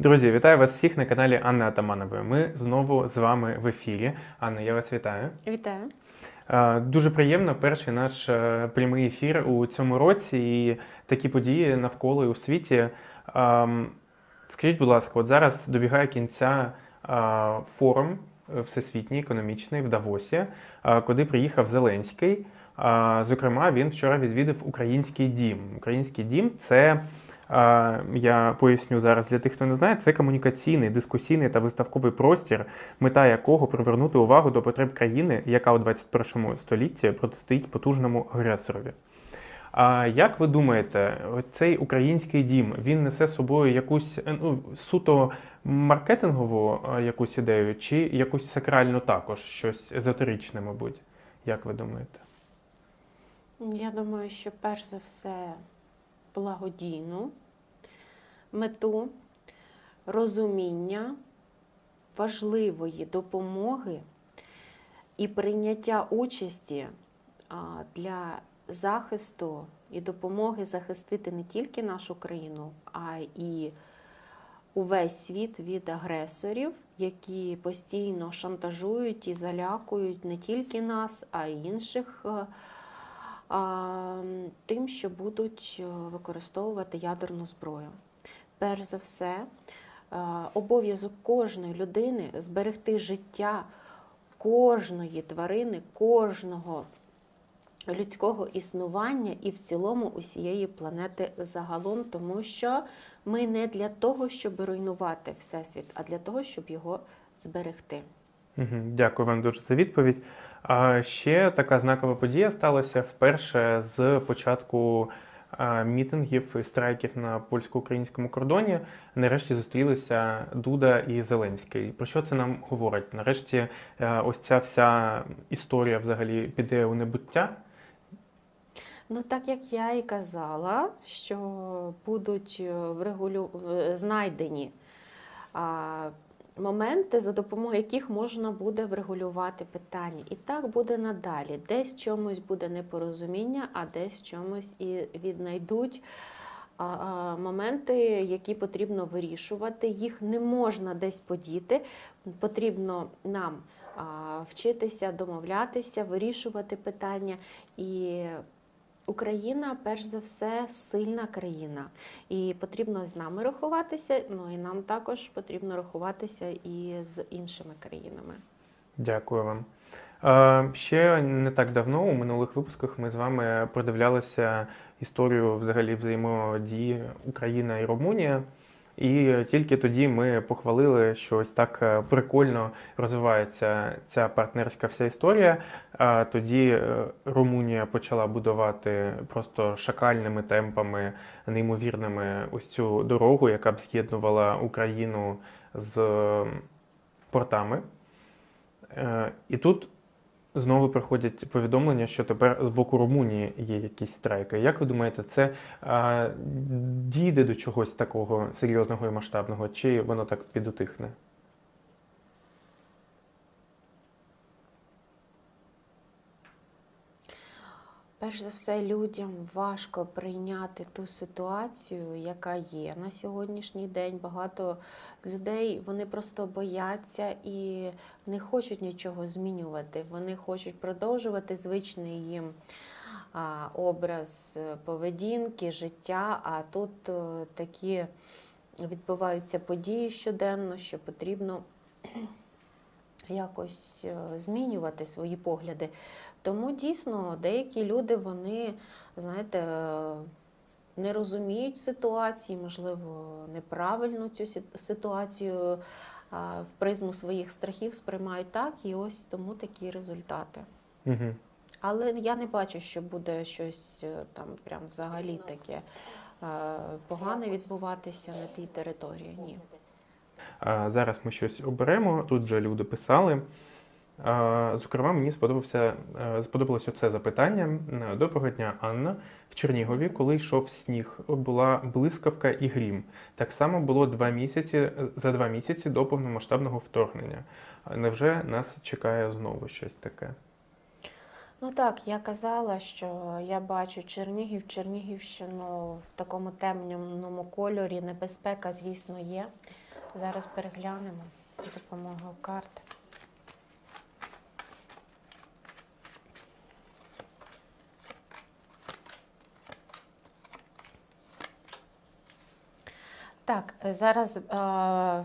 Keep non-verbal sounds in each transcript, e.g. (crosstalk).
Друзі, вітаю вас всіх на каналі Анни Атаманової. Ми знову з вами в ефірі. Анна, я вас вітаю. Вітаю. Е, Дуже приємно. Перший наш е, прямий ефір у цьому році і такі події навколо і у світі. Ем, Скажіть, будь ласка, от зараз добігає кінця е, форум всесвітній економічний в Давосі, куди приїхав Зеленський. Зокрема, він вчора відвідав український дім. Український дім це. Я поясню зараз для тих, хто не знає, це комунікаційний, дискусійний та виставковий простір, мета якого привернути увагу до потреб країни, яка у 21 столітті протистоїть потужному агресорові. А як ви думаєте, цей український дім він несе з собою якусь ну, суто маркетингову якусь ідею, чи якусь сакральну також, щось езотеричне, мабуть? Як ви думаєте? Я думаю, що перш за все благодійну мету розуміння важливої допомоги і прийняття участі для захисту і допомоги захистити не тільки нашу країну, а і увесь світ від агресорів, які постійно шантажують і залякують не тільки нас, а й інших. е, тим, що будуть е, використовувати ядерну зброю. Перш за все, е, обов'язок кожної людини зберегти життя кожної тварини, кожного людського існування і в цілому усієї планети загалом, тому що ми не для того, щоб руйнувати всесвіт, а для того, щоб його зберегти. Дякую вам дуже за відповідь. А ще така знакова подія сталася вперше з початку мітингів і страйків на польсько-українському кордоні. Нарешті зустрілися Дуда і Зеленський. Про що це нам говорить? Нарешті е, ось ця вся історія взагалі піде у небуття. Ну, так як я і казала, що будуть е, врегулю... знайдені а, моменти, за допомогою яких можна буде врегулювати питання. І так буде надалі. Десь в чомусь буде непорозуміння, а десь в чомусь і віднайдуть моменти, які потрібно вирішувати. Їх не можна десь подіти. Потрібно нам вчитися, домовлятися, вирішувати питання. І Україна, перш за все, сильна країна, і потрібно з нами рахуватися. Ну і нам також потрібно рахуватися і з іншими країнами. Дякую вам. Ще не так давно у минулих випусках ми з вами продивлялися історію взагалі взаємодії Україна і Румунія. І тільки тоді ми похвалили, що ось так е, прикольно розвивається ця партнерська вся історія. А Тоді е, Румунія почала будувати просто шакальними темпами, неймовірними ось цю дорогу, яка б з'єднувала Україну з портами. Е, І тут знову приходять повідомлення, що тепер з боку Румунії є якісь страйки. Як ви думаєте, це а, дійде до чогось такого серйозного і масштабного, чи воно так підутихне? Перш за все, людям важко прийняти ту ситуацію, яка є на сьогоднішній день. Багато людей вони просто бояться і не хочуть нічого змінювати. Вони хочуть продовжувати звичний їм образ е, поведінки, життя. А тут е, такі відбуваються події щоденно, що потрібно якось е, змінювати свої погляди. Тому дійсно деякі люди, вони, знаєте, не розуміють ситуації, можливо, неправильно цю ситуацію в призму своїх страхів сприймають так, і ось тому такі результати. Угу. Але я не бачу, що буде щось е, там прям взагалі таке е, погане відбуватися на тій території. Ні. Зараз ми щось оберемо. Тут же люди писали. Зокрема, мені сподобався, е, сподобалося це запитання. Доброго дня, Анна. В Чернігові, коли йшов сніг, була блискавка і грім. Так само було два місяці за два місяці до повномасштабного вторгнення. Невже нас чекає знову щось таке? Ну так, я казала, що я бачу Чернігів, Чернігівщину в такому темному кольорі. Небезпека, звісно, є. Зараз переглянемо за допомогою карт. Так, зараз е,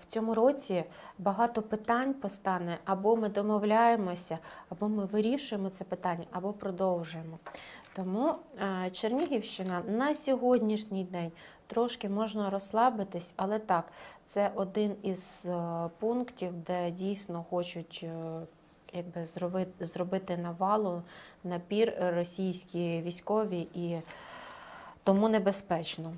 в цьому році багато питань постане, або ми домовляємося, або ми вирішуємо це питання, або продовжуємо. Тому е, Чернігівщина на сьогоднішній день трошки можна розслабитись, але так, це один із е, пунктів, де дійсно хочуть е, якби, зробити, навалу, напір російські військові і тому небезпечно.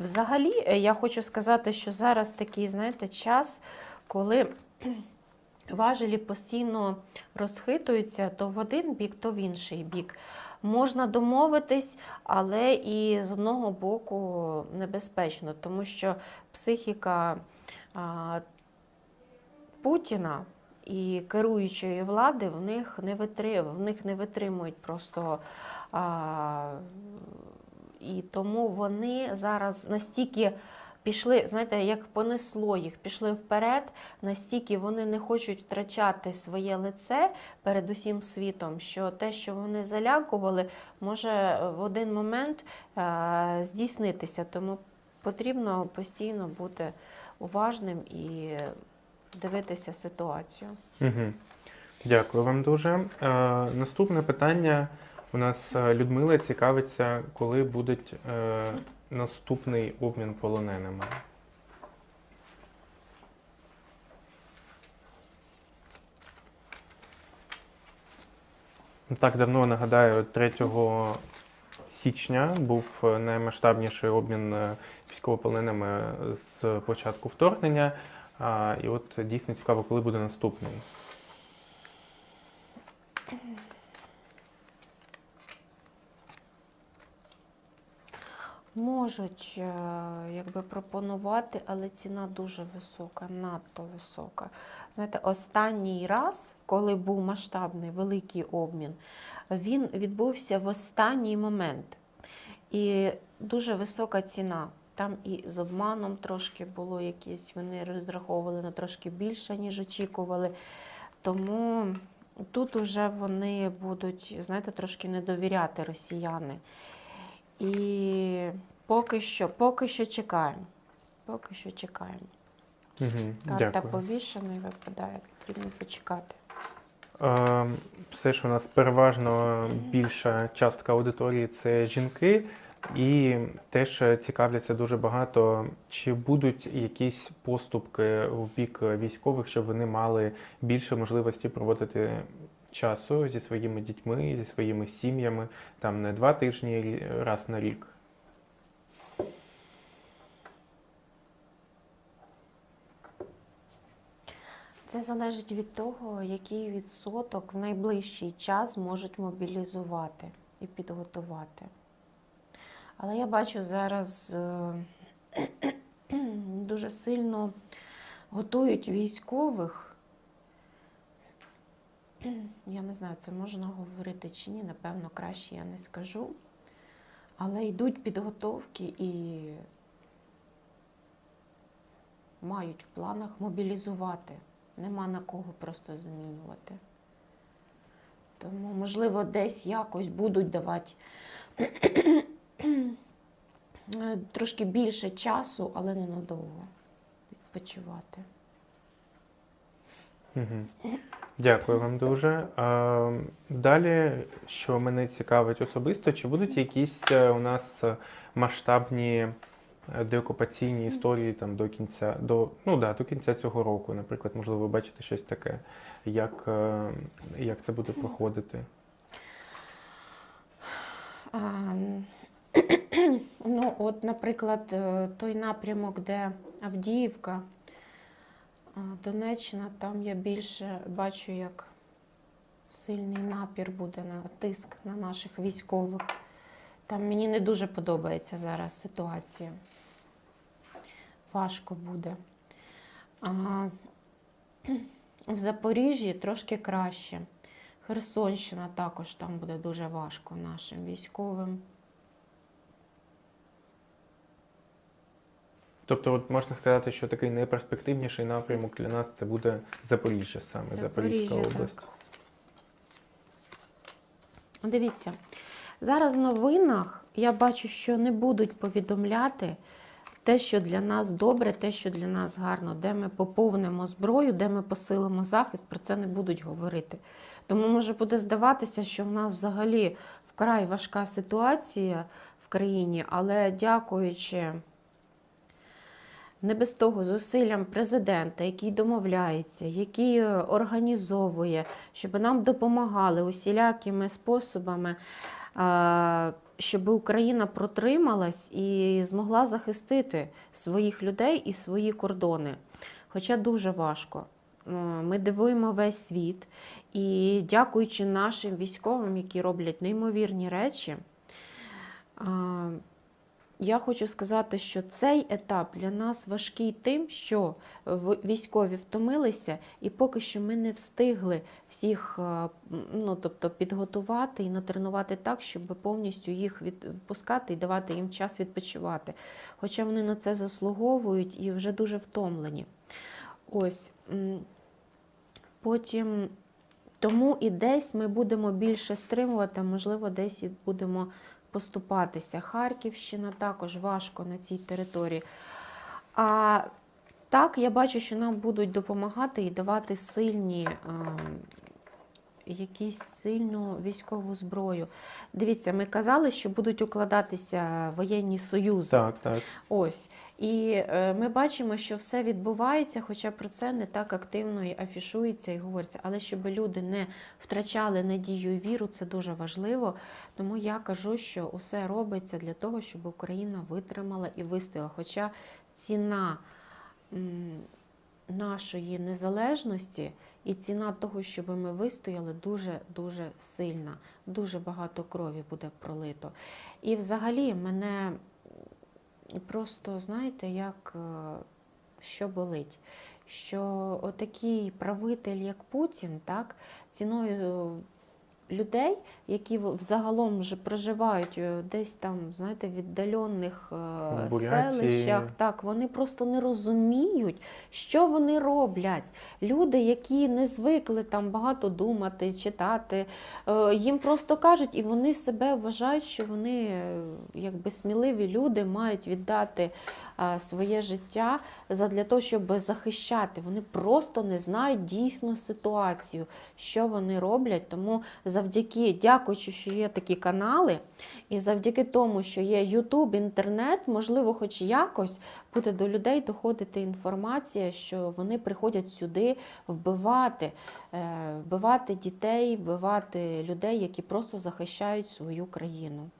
Взагалі, е, я хочу сказати, що зараз такий, знаєте, час, коли (clears throat) важелі постійно розхитуються то в один бік, то в інший бік. Можна домовитись, але і з одного боку небезпечно, тому що психіка а, Путіна і керуючої влади в них не витри, в них не витримують просто. А, і тому вони зараз настільки пішли, знаєте, як понесло їх, пішли вперед, настільки вони не хочуть втрачати своє лице перед усім світом, що те, що вони залякували, може в один момент е, здійснитися. Тому потрібно постійно бути уважним і дивитися ситуацію. Угу. Дякую вам дуже. Е, наступне питання. У нас е, Людмила цікавиться, коли буде е, наступний обмін полоненими. Так давно нагадаю, 3 січня був наймасштабніший обмін е, військовополоненими з початку вторгнення. І от дійсно цікаво, коли буде наступний. Можуть е, якби пропонувати, але ціна дуже висока, надто висока. Знаєте, останній раз, коли був масштабний великий обмін, він відбувся в останній момент. І дуже висока ціна. Там і з обманом трошки було якісь, вони розраховували на трошки більше, ніж очікували. Тому тут уже вони будуть, знаєте, трошки не довіряти росіяни. І поки що, поки що чекаємо. Поки що чекаємо. Угу, Карта дякую. повішеної випадає, потрібно почекати. Е, Все ж у нас переважно більша частка аудиторії це жінки, і теж цікавляться дуже багато, чи будуть якісь поступки в бік військових, щоб вони мали більше можливості проводити часу зі своїми дітьми, зі своїми сім'ями, там не два тижні раз на рік. Це залежить від того, який відсоток в найближчий час можуть мобілізувати і підготувати. Але я бачу зараз е, (clears throat) дуже сильно готують військових. Я не знаю, це можна говорити чи ні, напевно, краще я не скажу. Але йдуть підготовки і мають в планах мобілізувати. Нема на кого просто замінювати. Тому, можливо, десь якось будуть давати (clears throat) трошки більше часу, але ненадовго відпочивати. Дякую вам дуже. Далі, що мене цікавить особисто, чи будуть якісь е, у нас масштабні е, деокупаційні історії там до кінця, до, ну, да, до кінця цього року, наприклад, можливо, ви бачите щось таке, як, е, як це буде проходити? Ну, от, наприклад, той напрямок, де Авдіївка, Донеччина, там я більше бачу, як сильний напір буде на тиск на наших військових. Там мені не дуже подобається зараз ситуація. Важко буде. А, в Запоріжжі трошки краще. Херсонщина також там буде дуже важко нашим військовим. Тобто, от можна сказати, що такий найперспективніший напрямок для нас це буде Запоріжжя саме, Запорізька область. так. Дивіться, зараз в новинах я бачу, що не будуть повідомляти те, що для нас добре, те, що для нас гарно, де ми поповнимо зброю, де ми посилимо захист, про це не будуть говорити. Тому може буде здаватися, що в нас взагалі вкрай важка ситуація в країні, але дякуючи не без того зусиллям президента, який домовляється, який е, організовує, щоб нам допомагали усілякими способами, щоб Україна протрималась і змогла захистити своїх людей і свої кордони. Хоча дуже важко. Е, Ми дивуємо весь світ, і дякуючи нашим військовим, які роблять неймовірні речі. Я хочу сказати, що цей етап для нас важкий тим, що військові втомилися, і поки що ми не встигли всіх е, ну, тобто, підготувати і натренувати так, щоб повністю їх відпускати і давати їм час відпочивати. Хоча вони на це заслуговують і вже дуже втомлені. Ось. Потім тому і десь ми будемо більше стримувати, можливо, десь і будемо поступатися. Харківщина також важко на цій території. А так, я бачу, що нам будуть допомагати і давати сильні, ем, якісь сильну військову зброю. Дивіться, ми казали, що будуть укладатися воєнні союзи. Так, так. Ось. І е, ми бачимо, що все відбувається, хоча про це не так активно і афішується і говориться. Але щоб люди не втрачали надію і віру, це дуже важливо. Тому я кажу, що усе робиться для того, щоб Україна витримала і вистояла. Хоча ціна нашої незалежності і ціна того, щоб ми вистояли, дуже дуже сильна. Дуже багато крові буде пролито. І взагалі мене просто, знаєте, як е, що болить. Що отакий правитель, як Путін, так, ціною людей, які взагалом вже проживають е, десь там, знаєте, в віддалених е, селищах, так, вони просто не розуміють, що вони роблять. Люди, які не звикли там багато думати, читати, е, їм просто кажуть, і вони себе вважають, що вони, якби сміливі люди, мають віддати своє життя задля того, щоб захищати. Вони просто не знають дійсну ситуацію, що вони роблять. Тому завдяки, дякуючи, що є такі канали, і завдяки тому, що є Ютуб, інтернет, можливо, хоч якось буде до людей доходити інформація, що вони приходять сюди вбивати, е, вбивати дітей, вбивати людей, які просто захищають свою країну.